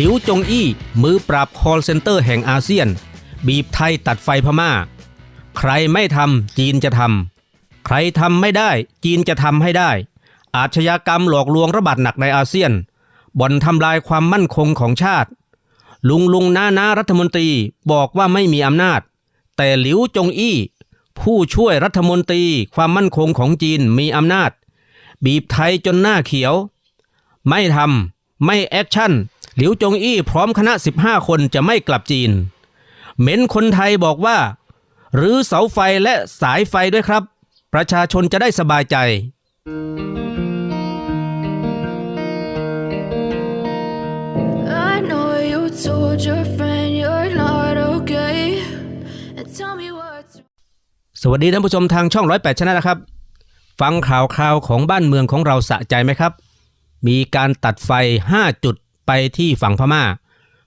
หลิวจงอี้มือปราบคอลเซ็นเตอร์แห่งอาเซียน บีบไทยตัดไฟพม่า ใครไม่ทำจีนจะทำใครทำไม่ได้จีนจะทำให้ได้ อาชญากรรมหลอกลวงระบาดหนักในอาเซียน บ่อนทำลายความมั่นคงของชาติ ลุงลุงน้าน้ารัฐมนตรีบอกว่าไม่มีอำนาจ แต่หลิวจงอี้ ผู้ช่วยรัฐมนตรีความมั่นคงของจีนมีอำนาจ บีบไทยจนหน้าเขียว ไม่ทำไม่แอคชั่น หลิวจงอี้พร้อมคณะ 15 คนจะไม่กลับจีน เหม็นคนไทยบอกว่า หรือเสาไฟและสายไฟด้วยครับ ประชาชนจะได้สบายใจ I know you told your friend you're not okay. And tell me what's สวัสดีท่านผู้ชมทางช่องร้อยแปดชนะครับ ฟังข่าวคราวของบ้านเมืองของเราสะใจไหมครับ มีการตัดไฟ 5 จุด ไปที่ฝั่งพม่า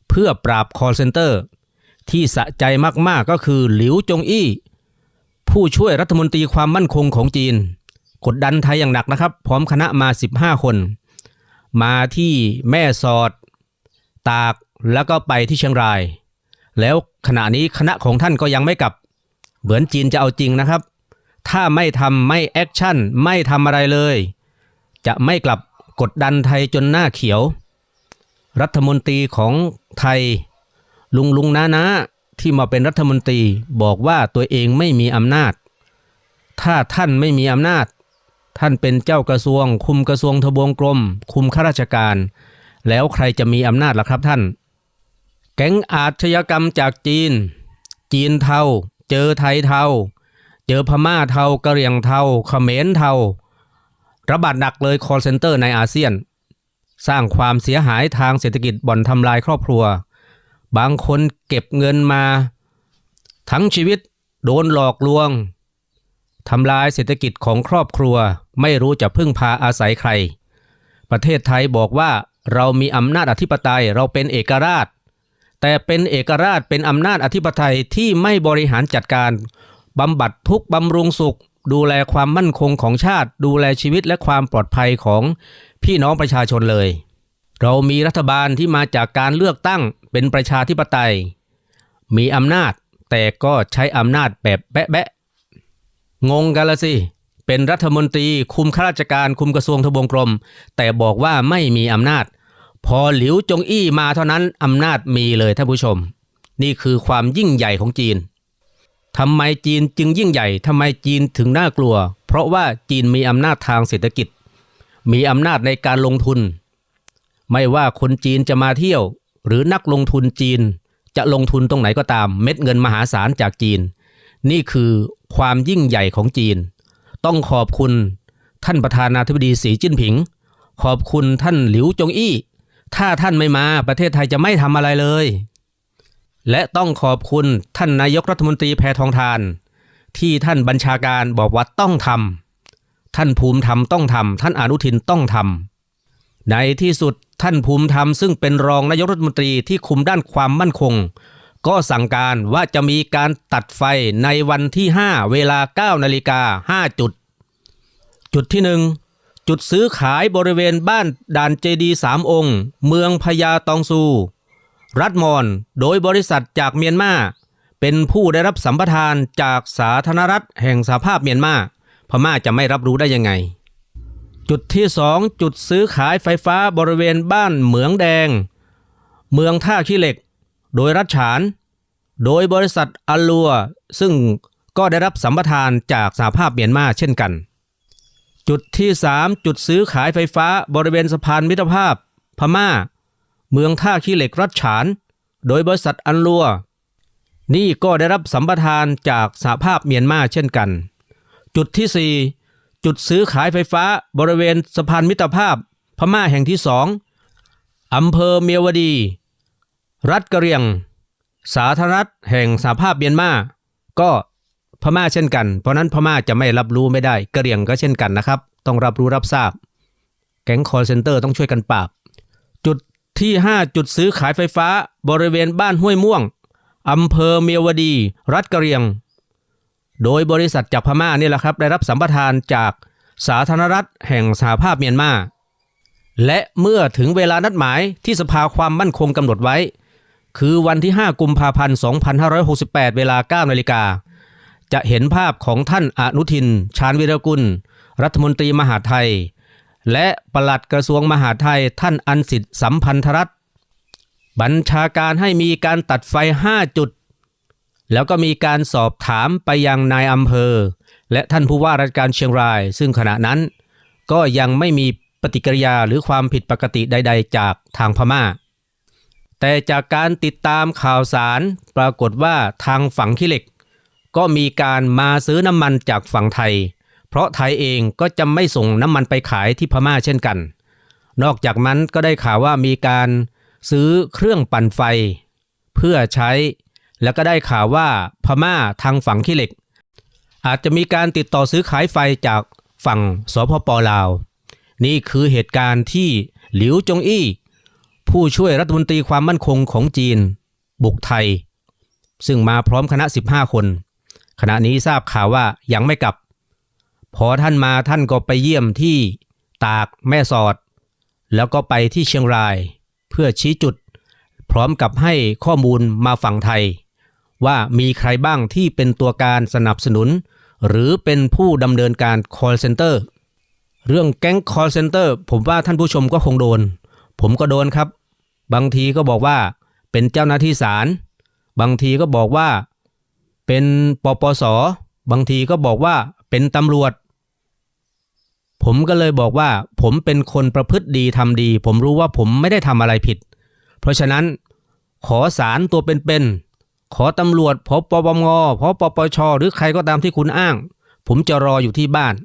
เพื่อปราบคอร์เซนเตอร์ ที่สะใจมากๆก็คือหลิวจงอี้ ผู้ช่วยรัฐมนตรีความมั่นคงของจีน กดดันไทยอย่างหนักนะครับ พร้อมคณะมา 15 คน มาที่แม่สอด ตากแล้วก็ไปที่เชียงราย แล้วขณะนี้คณะของท่านก็ยังไม่กลับ เหมือนจีนจะเอาจริงนะครับ ถ้าไม่ทำไม่แอคชั่นไม่ทำอะไรเลย จะไม่กลับกดดันไทยจนหน้าเขียว รัฐมนตรีของไทย ลุงลุงน้านาที่มาเป็นรัฐมนตรีบอกว่าตัวเองไม่มีอำนาจ ถ้าท่านไม่มีอำนาจ ท่านเป็นเจ้ากระทรวง คุมกระทรวงทบวงกรม คุมข้าราชการ แล้วใครจะมีอำนาจล่ะครับท่าน แก๊งอาชญากรรมจากจีน จีนเทาเจอไทยเทาเจอพม่าเทากะเหรี่ยงเทาเขมรเทาระบาดหนักเลยคอร์เซนเตอร์ในอาเซียน สร้างความเสียหายทางเศรษฐกิจบ่อนทำลายครอบครัว บางคนเก็บเงินมา ทั้งชีวิตโดนหลอกลวงทำลายเศรษฐกิจของครอบครัว ไม่รู้จะพึ่งพาอาศัยใคร ประเทศไทยบอกว่าเรามีอำนาจอธิปไตยเราเป็นเอกราช แต่เป็นเอกราชเป็นอำนาจอธิปไตยที่ไม่บริหารจัดการบำบัดทุกบำรุงสุข ดูแลความมั่นคงของชาติ ดูแลชีวิตและความปลอดภัยของพี่น้องประชาชนเลย เรามีรัฐบาลที่มาจากการเลือกตั้งเป็นประชาธิปไตย มีอำนาจแต่ก็ใช้อำนาจแบบแบะๆงงกันละสิเป็นรัฐมนตรีคุมข้าราชการคุมกระทรวงทบวงกรม แต่บอกว่าไม่มีอำนาจ พอหลิวจงอี้มาเท่านั้นอำนาจมีเลยท่านผู้ชม นี่คือความยิ่งใหญ่ของจีน ทำไมจีนจึงยิ่งใหญ่ทำไมจีนถึงน่ากลัว เพราะว่าจีนมีอำนาจทางเศรษฐกิจ มีอำนาจในการลงทุน ไม่ว่าคนจีนจะมาเที่ยว หรือนักลงทุนจีน จะลงทุนตรงไหนก็ตาม เม็ดเงินมหาศาลจากจีน นี่คือความยิ่งใหญ่ของจีน ต้องขอบคุณท่านประธานาธิบดีสีจิ้นผิง ขอบคุณท่านหลิวจงอี้ ถ้าท่านไม่มาประเทศไทยจะไม่ทำอะไรเลย และต้องขอบคุณท่านนายกรัฐมนตรีแพทองทาน ที่ท่านบัญชาการบอกว่าต้องทำท่านภูมิธรรมต้องทำท่านอนุทินต้องทำในที่สุดท่านภูมิธรรมซึ่งเป็นรองนายกรัฐมนตรีที่คุมด้านความมั่นคง ก็สั่งการว่าจะมีการตัดไฟในวันที่ 5 เวลา 9นาฬิกา5จุด จุดที่หนึ่งจุดซื้อขายบริเวณบ้านด่านเจดีสามองค์ เมืองพญาตองซู รัฐมอนโดยบริษัทจากเมียนมาเป็นผู้ได้รับสัมปทานจากสาธารณรัฐแห่งสหภาพเมียนมาพม่าจะไม่รับรู้ได้ยังไง จุดที่สองจุดซื้อขายไฟฟ้าบริเวณบ้านเหมืองแดง เมืองท่าขี้เหล็ก โดยรัฐฉาน โดยบริษัทอัลลัวซึ่งก็ได้รับสัมปทานจากสหภาพเมียนมาเช่นกัน จุดที่ 3 จุดซื้อขายไฟฟ้าบริเวณสะพานมิตรภาพ พม่า เมืองท่าขี้เหล็กรัฐฉาน โดยบริษัทอันลัว นี่ก็ได้รับสัมปทานจากสหภาพเมียนมาเช่นกัน จุดที่ 4 จุดซื้อขายไฟฟ้าบริเวณสะพานมิตรภาพพม่าแห่งที่สองอำเภอเมียวดี รัฐกะเรียง สาธารณรัฐแห่งสหภาพเมียนมา ก็พม่าเช่นกัน เพราะนั้นพม่าจะไม่รับรู้ไม่ได้กะเรียงก็เช่นกันนะครับ ต้องรับรู้รับทราบ แก๊งคอร์เซนเตอร์ต้องช่วยกันปราบ จุด ที่ 5 จุดซื้อขายไฟฟ้าบริเวณบ้านห้วยม่วง อำเภอเมียวดี รัฐกะเรียง โดยบริษัทจากพม่านี่แหละครับ ได้รับสัมปทานจากสาธารณรัฐแห่งสหภาพเมียนมา และเมื่อถึงเวลานัดหมายที่สภาความมั่นคงกำหนดไว้ คือวันที่ 5 กุมภาพันธ์ 2568 เวลา 9 นาฬิกา จะเห็นภาพของท่านอนุทิน ชาญวิรกุล รัฐมนตรีมหาไทย และปลัดกระทรวงมหาไทยท่านอันสิทธิ์สัมพันธรัตบัญชาการให้มีการตัดไฟ 5 จุด แล้วก็มีการสอบถามไปยังนายอำเภอ และท่านผู้ว่าราชการเชียงราย ซึ่งขณะนั้น ก็ยังไม่มีปฏิกิริยาหรือความผิดปกติใด ๆ จากทางพม่า แต่จากการติดตามข่าวสารปรากฏว่าทางฝั่งขี้เหล็ก ก็มีการมาซื้อน้ำมันจากฝั่งไทย เพราะไทยเองก็จะไม่ส่งน้ำมันไปขายที่พม่าเช่นกัน นอกจากนั้นก็ได้ข่าวว่ามีการซื้อเครื่องปั่นไฟ เพื่อใช้ แล้วก็ได้ข่าวว่าพม่าทางฝั่งขี้เหล็ก อาจจะมีการติดต่อซื้อขายไฟจากฝั่งสพปลาว นี่คือเหตุการณ์ที่หลิวจงอี้ ผู้ช่วยรัฐมนตรีความมั่นคงของจีน บุกไทย ซึ่งมาพร้อมคณะ 15 คน ขณะนี้ทราบข่าวว่ายังไม่กลับ พอท่านมาท่านก็ไปเยี่ยมที่ตากแม่สอด แล้วก็ไปที่เชียงราย เพื่อชี้จุด พร้อมกับให้ข้อมูลมาฝั่งไทย ว่ามีใครบ้างที่เป็นตัวการสนับสนุน หรือเป็นผู้ดำเนินการ call center เรื่องแก๊ง call center ผมว่าท่านผู้ชมก็คงโดน ผมก็โดนครับ บางทีก็บอกว่าเป็นเจ้าหน้าที่ศาลบางทีก็บอกว่า เป็นปปส บางทีก็บอกว่าเป็นตำรวจ ผมก็เลยบอกว่า ผมเป็นคนประพฤติดีทำดี ผมรู้ว่าผมไม่ได้ทำอะไรผิด เพราะฉะนั้น ขอสารตัวเป็นๆขอตำรวจพบปปงพบปปช หรือใครก็ตามที่คุณอ้าง ผมจะรออยู่ที่บ้าน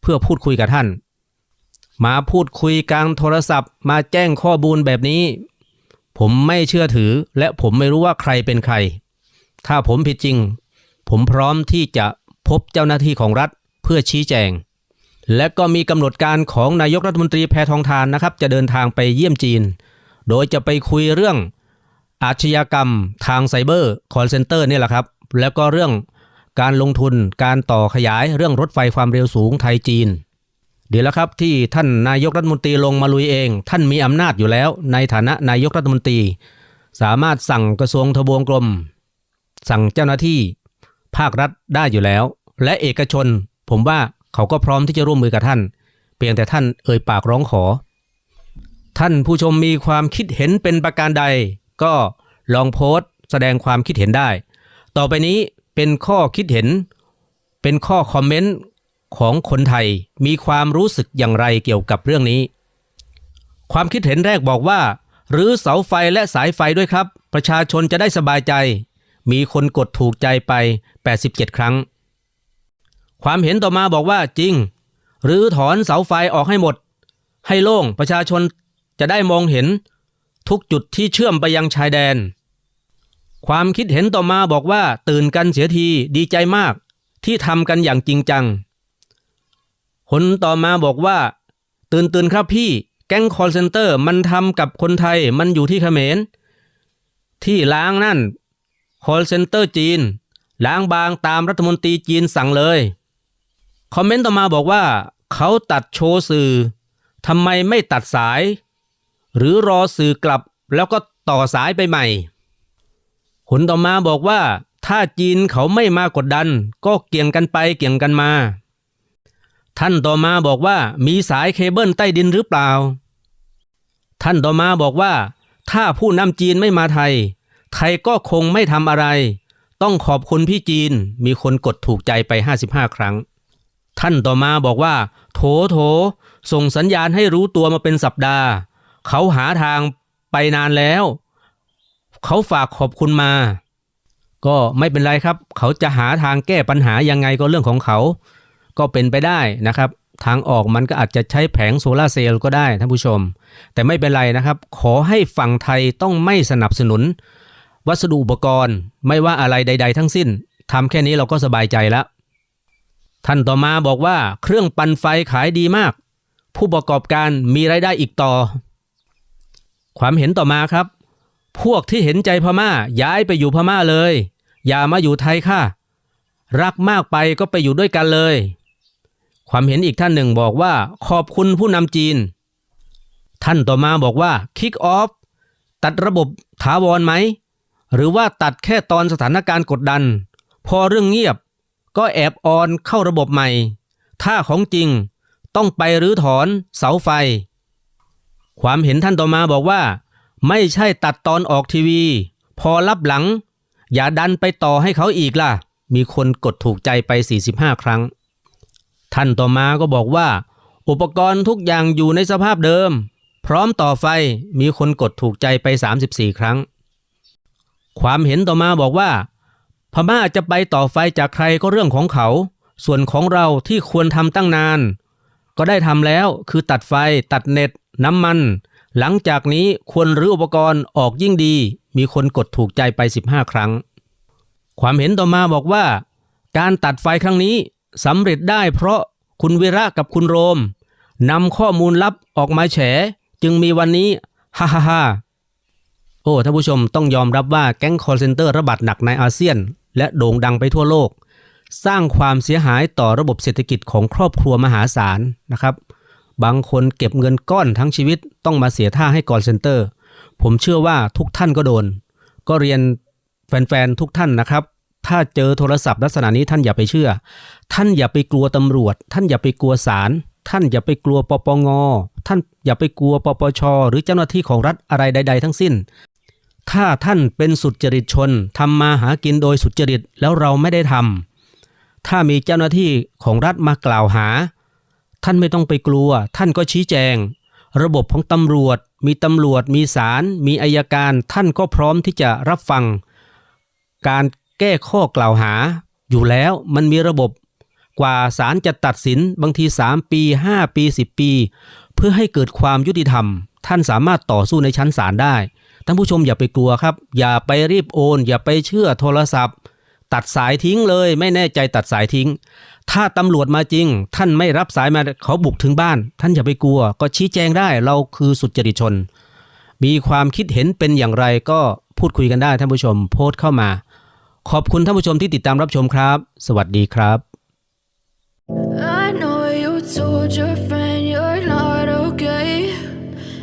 เพื่อพูดคุยกับท่าน มาพูดคุยกลางโทรศัพท์ มาแจ้งข้อมูลแบบนี้ ผมไม่เชื่อถือ และผมไม่รู้ว่าใครเป็นใคร ถ้าผมผิดจริง ผมพร้อมที่จะพบเจ้าหน้าที่ของรัฐเพื่อชี้แจง และก็มีกำหนดการของนายกรัฐมนตรีแพทองทานนะครับ จะเดินทางไปเยี่ยมจีน โดยจะไปคุยเรื่องอาชญากรรมทางไซเบอร์คอลเซ็นเตอร์นี่แหละครับ แล้วก็เรื่องการลงทุนการต่อขยายเรื่องรถไฟความเร็วสูงไทยจีน เดี๋ยวแล้วครับที่ท่านนายกรัฐมนตรีลงมาลุยเอง ท่านมีอำนาจอยู่แล้ว ในฐานะนายกรัฐมนตรี สามารถสั่งกระทรวงทบวงกรม สั่งเจ้าหน้าที่ ภาครัฐได้อยู่แล้ว และเอกชน ผมว่า เขาก็พร้อมที่จะร่วมมือกับท่าน เพียงแต่ท่านเอ่ยปากร้องขอ ท่านผู้ชมมีความคิดเห็นเป็นประการใด ก็ลองโพสต์ แสดงความคิดเห็นได้ ต่อไปนี้เป็นข้อคิดเห็น เป็นข้อคอมเมนต์ของคนไทยมีความรู้สึกอย่างไรเกี่ยวกับเรื่องนี้ ความคิดเห็นแรกบอกว่าหรือเสาไฟและสายไฟด้วยครับ ประชาชนจะได้สบายใจ มีคนกดถูกใจไป 87 ครั้ง ความเห็นต่อมาบอกว่าจริง หรือถอนเสาไฟออกให้หมด ให้โล่งประชาชนจะได้มองเห็น ทุกจุดที่เชื่อมไปยังชายแดน ความคิดเห็นต่อมาบอกว่า ตื่นกันเสียทีดีใจมาก ที่ทำกันอย่างจริงจังคนต่อมาบอกว่า ตื่นตื่นครับพี่แก๊งคอลเซนเตอร์มันทำกับคนไทยมันอยู่ที่เขมร ที่ล้างนั่นคอลเซนเตอร์จีน ล้างบางตามรัฐมนตรีจีนสั่งเลย คอมเมนต์ต่อมาบอกว่า เขาตัดโชว์สื่อทำไมไม่ตัดสาย หรือรอสื่อกลับแล้วก็ต่อสายไปใหม่ผลต่อมาบอกว่า ถ้าจีนเขาไม่มากดดัน ก็เกี่ยงกันไปเกี่ยงกันมา ท่านต่อมาบอกว่ามีสายเคเบิลใต้ดินหรือเปล่า ท่านต่อมาบอกว่า ถ้าผู้นำจีนไม่มาไทย ไทยก็คงไม่ทำอะไร ต้องขอบคุณพี่จีนมีคนกดถูกใจไป 55 ครั้ง ท่านต่อมาบอกว่า โถโถ ส่งสัญญาณให้รู้ตัวมาเป็นสัปดาห์ เขาหาทางไปนานแล้ว เขาฝากขอบคุณมา ก็ไม่เป็นไรครับ เขาจะหาทางแก้ปัญหายังไงก็เรื่องของเขา ก็เป็นไปได้นะครับ ทางออกมันก็อาจจะใช้แผงโซลาร์เซลล์ก็ได้ท่านผู้ชม แต่ไม่เป็นไรนะครับ ขอให้ฝั่งไทยต้องไม่สนับสนุน วัสดุอุปกรณ์ ไม่ว่าอะไรใด ๆ ทั้งสิ้นทำแค่นี้เราก็สบายใจแล้ว ท่านต่อมาบอกว่าเครื่องปั่นไฟขายดีมาก ผู้ประกอบการมีรายได้อีกต่อ ความเห็นต่อมาครับ พวกที่เห็นใจพม่าย้ายไปอยู่พม่าเลย อย่ามาอยู่ไทยค่ะ รักมากไปก็ไปอยู่ด้วยกันเลย ความเห็นอีกท่านหนึ่งบอกว่า ขอบคุณผู้นำจีน ท่านต่อมาบอกว่า Kick off ตัดระบบถาวรไหม หรือว่าตัดแค่ตอนสถานการณ์กดดัน พอเรื่องเงียบ ก็แอบออนเข้าระบบใหม่ ถ้าของจริงต้องไปรื้อถอนเสาไฟ ความเห็นท่านต่อมาบอกว่า ไม่ใช่ตัดตอนออกทีวี พอรับหลัง อย่าดันไปต่อให้เขาอีกล่ะ มีคนกดถูกใจไป 45 ครั้ง ท่านต่อมาก็บอกว่า อุปกรณ์ทุกอย่างอยู่ในสภาพเดิม พร้อมต่อไฟมีคนกดถูกใจไป 34 ครั้ง ความเห็นต่อมาบอกว่า พม่าจะไปต่อไฟจากใครก็เรื่องของเขา ส่วนของเราที่ควรทำตั้งนาน ก็ได้ทำแล้วคือตัดไฟ ตัดเน็ต น้ำมัน หลังจากนี้ควรรื้ออุปกรณ์ออกยิ่งดี มีคนกดถูกใจไป 15 ครั้ง ความเห็นต่อมาบอกว่า การตัดไฟครั้งนี้สำเร็จได้เพราะคุณวิระกับคุณโรมนำข้อมูลลับออกมาแฉ จึงมีวันนี้ฮ่าฮ่าฮ่าโอ้ท่านผู้ชมต้องยอมรับว่าแก๊งคอร์เซนเตอร์ระบาดหนักในอาเซียน และโด่งดังไปทั่วโลก สร้างความเสียหายต่อระบบเศรษฐกิจของครอบครัวมหาศาลนะครับ บางคนเก็บเงินก้อนทั้งชีวิตต้องมาเสียท่าให้กอร์เซนเตอร์ ผมเชื่อว่าทุกท่านก็โดน ก็เรียนแฟนๆทุกท่านนะครับ ถ้าเจอโทรศัพท์ลักษณะนี้ท่านอย่าไปเชื่อ ท่านอย่าไปกลัวตำรวจ ท่านอย่าไปกลัวศาลท่านอย่าไปกลัวปปง ท่านอย่าไปกลัวปปช หรือเจ้าหน้าที่ของรัฐอะไรใด ๆ ทั้งสิ้น ถ้าท่านเป็นสุจริตชนทำมาหากินโดยสุจริตแล้วเราไม่ได้ทำถ้ามีเจ้าหน้าที่ของรัฐมากล่าวหา ท่านไม่ต้องไปกลัว ท่านก็ชี้แจง ระบบของตำรวจ มีตำรวจ มีศาลมีอายการ ท่านก็พร้อมที่จะรับฟัง การแก้ข้อกล่าวหา อยู่แล้วมันมีระบบกว่าศาลจะตัดสินบางที 3 ปี 5 ปี 10 ปี เพื่อให้เกิดความยุติธรรม ท่านสามารถต่อสู้ในชั้นศาลได้ ท่านผู้ชมอย่าไปกลัวครับ อย่าไปรีบโอน อย่าไปเชื่อโทรศัพท์ ตัดสายทิ้งเลย ไม่แน่ใจตัดสายทิ้ง ถ้าตำรวจมาจริง ท่านไม่รับสายมาเขาบุกถึงบ้าน ท่านอย่าไปกลัว ก็ชี้แจงได้เราคือสุจริตชน มีความคิดเห็นเป็นอย่างไรก็พูดคุยกันได้ท่านผู้ชม โพสต์เข้ามา ขอบคุณท่านผู้ชมที่ติดตามรับชมครับ สวัสดีครับ I know you told your friend you're not okay.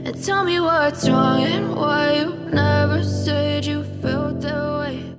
And tell me what's wrong and why